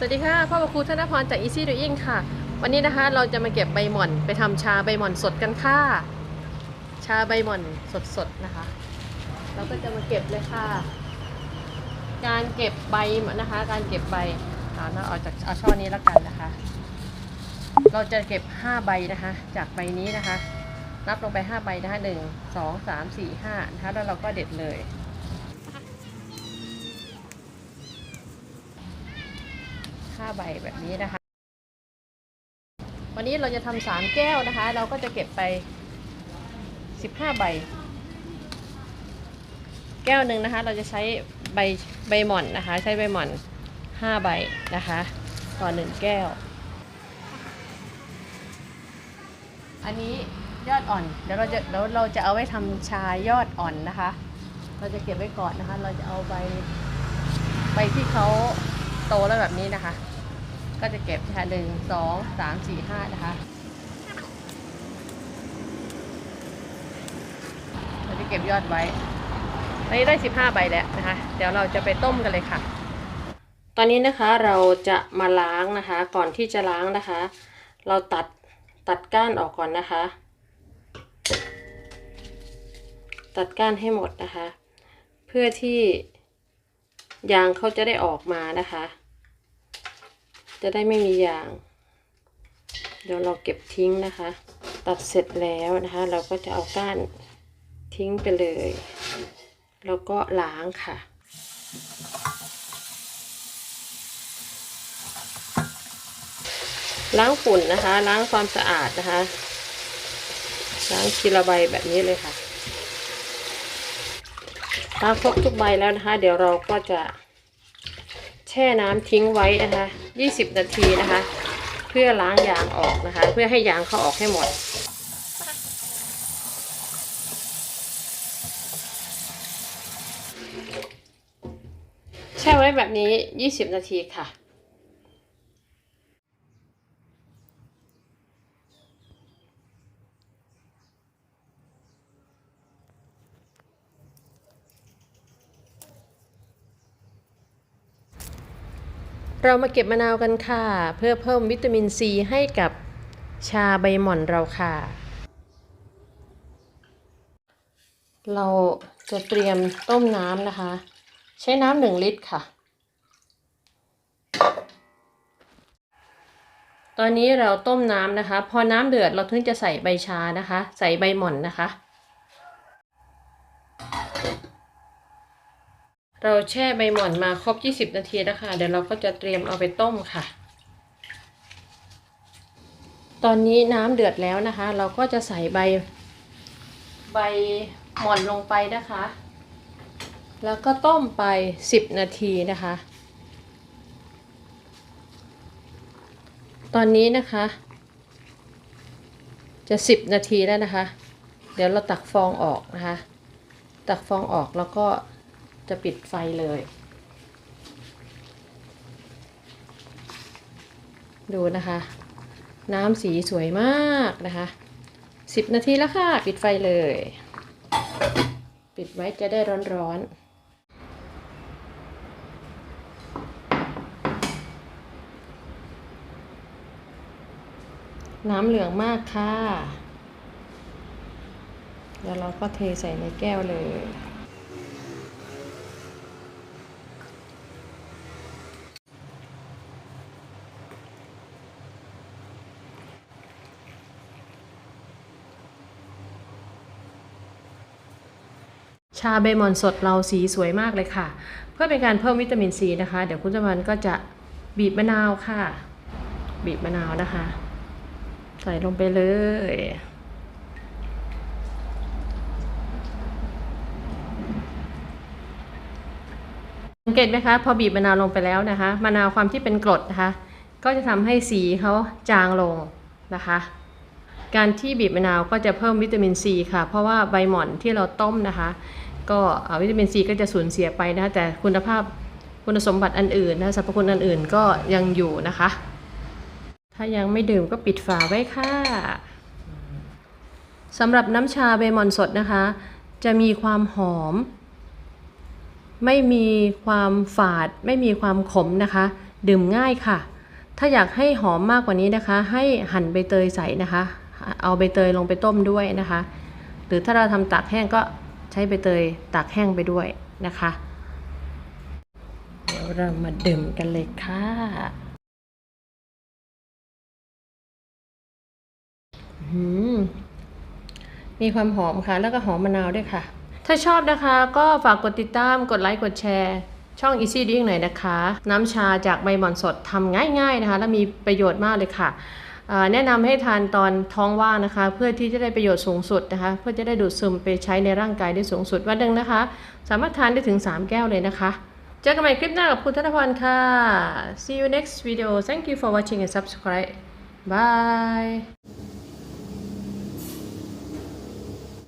สวัสดีค่ะ พ่อครูธนพรจาก Easy Doing ค่ะ วันนี้นะคะเราจะมาเก็บใบหม่อนไปทำชาใบหม่อนสดกันค่ะ ชาใบหม่อนสดๆนะคะ เราก็จะมาเก็บเลยค่ะ การเก็บใบนะคะ การเก็บใบเราเอาจากเอาช่อนี้แล้วกันนะคะ เราจะเก็บ 5 ใบนะคะ จากใบนี้นะคะ นับลงไป 5 ใบนะคะ1 2 3 4 5นะคะแล้วเราก็เด็ดเลย 5ใบแบบนี้นะคะ วันนี้เราจะทำสามแก้วนะคะ เราก็จะเก็บไป 15 ใบ แก้วหนึ่งนะคะ เราจะใช้ใบใบหม่อนนะคะ ใช้ใบหม่อน 5 ใบนะคะ ต่อ 1 แก้ว อันนี้ยอดอ่อนเดี๋ยวเราจะเดี๋ยวเราจะเอาไว้ทำชายอดอ่อนนะคะ เราจะเก็บไว้ก่อนนะคะ เราจะเอาใบใบที่เขา โตแล้วแบบนี้นะคะ ก็จะเก็บนะคะหนึ่งสองสามสี่ห้านะคะเราจะเก็บยอดไว้ตอนนี้ได้สิบห้าใบแล้วนะคะ เดี๋ยวเราจะไปต้มกันเลยค่ะ ตอนนี้นะคะเราจะมาล้างนะคะ ก่อนที่จะล้างนะคะ เราตัดตัดก้านออกก่อนนะคะ ตัดก้านให้หมดนะคะ เพื่อที่ยางเขาจะได้ออกมานะคะ จะได้ไม่มียาง เดี๋ยวเราเก็บทิ้งนะคะ ตัดเสร็จแล้วนะคะ เราก็จะเอาก้านทิ้งไปเลย แล้วก็ล้างค่ะล้างฝุ่นนะคะ ล้างความสะอาดนะคะ ล้างทีละใบแบบนี้เลยค่ะล้างครบทุกใบแล้วนะคะ เดี๋ยวเราก็จะ ช่น้ำทิ้งไว้นะคะ 20 นาทีนะคะ เพื่อล้างยางออกนะคะ เพื่อให้ยางเขาออกให้หมดแช่ไว้แบบนี้ 20 นาทีค่ะ เรามาเก็บมะนาวกันค่ะ เพื่อเพิ่มวิตามินซีให้กับชาใบหม่อนเราค่ะ เราจะเตรียมต้มน้ำนะคะ ใช้น้ำหนึ่งลิตรค่ะ ตอนนี้เราต้มน้ำนะคะ พอน้ำเดือดเราถึงจะใส่ใบชานะคะ ใส่ใบหม่อนนะคะ เราแช่ใบหม่อนมาครบ 20 นาทีแล้วค่ะเดี๋ยวเราก็จะเตรียมเอาไปต้มค่ะ ตอนนี้น้ำเดือดแล้วนะคะ เราก็จะใส่ใบ ใบหม่อนลงไปนะคะ แล้วก็ต้มไป 10 นาทีนะคะ ตอนนี้นะคะ จะ 10 นาทีแล้วนะคะ เดี๋ยวเราตักฟองออกนะคะ ตักฟองออกแล้วก็ จะปิดไฟเลย ดูนะคะ น้ำสีสวยมากนะคะ10นาทีแล้วค่ะ ปิดไฟเลย ปิดไว้จะได้ร้อนๆน้ำเหลืองมากค่ะ เดี๋ยวเราก็เทใส่ในแก้วเลย ชาใบหม่อนสดเราสีสวยมากเลยค่ะ เพื่อเป็นการเพิ่มวิตามินซีนะคะ เดี๋ยวคุณจมันก็จะบีบมะนาวค่ะ บีบมะนาวนะคะ ใส่ลงไปเลยสังเกตไหมคะพอบีบมะนาวลงไปแล้วนะคะมะนาวความที่เป็นกรดนะคะ ก็จะทำให้สีเขาจางลงนะคะ การที่บีบมะนาวก็จะเพิ่มวิตามินซีค่ะ เพราะว่าใบหม่อนที่เราต้มนะคะ ก็วิตามินซีก็จะสูญเสียไปนะคะแต่คุณภาพคุณสมบัติอันอื่นนะสรรพคุณอันอื่นก็ยังอยู่นะคะ ถ้ายังไม่ดื่มก็ปิดฝาไว้ค่ะสำหรับน้ำชาใบมอนสดนะคะ จะมีความหอม ไม่มีความฝาด ไม่มีความขมนะคะ ดื่มง่ายค่ะ ถ้าอยากให้หอมมากกว่านี้นะคะ ให้หั่นใบเตยใส่นะคะ เอาใบเตยลงไปต้มด้วยนะคะ หรือถ้าเราทำตากแห้งก็ ใช้ใบเตยตากแห้งไปด้วยนะคะ เดี๋ยวเรามาดื่มกันเลยค่ะมีความหอมค่ะ แล้วก็หอมมะนาวด้วยค่ะ ถ้าชอบนะคะ ก็ฝากกดติดตามกดไลค์กดแชร์ช่อง Easy Drink หน่อยนะคะ น้ำชาจากใบหม่อนสดทำง่ายๆนะคะ และมีประโยชน์มากเลยค่ะ แนะนำให้ทานตอนท้องว่างนะคะ เพื่อที่จะได้ประโยชน์สูงสุดนะคะ เพื่อจะได้ดูดซึมไปใช้ในร่างกายได้สูงสุดวันหนึ่งนะคะ สามารถทานได้ถึง 3 แก้วเลยนะคะ เจอกันใหม่คลิปหน้ากับคุณธนพรค่ะ see you next video thank you for watching and subscribe bye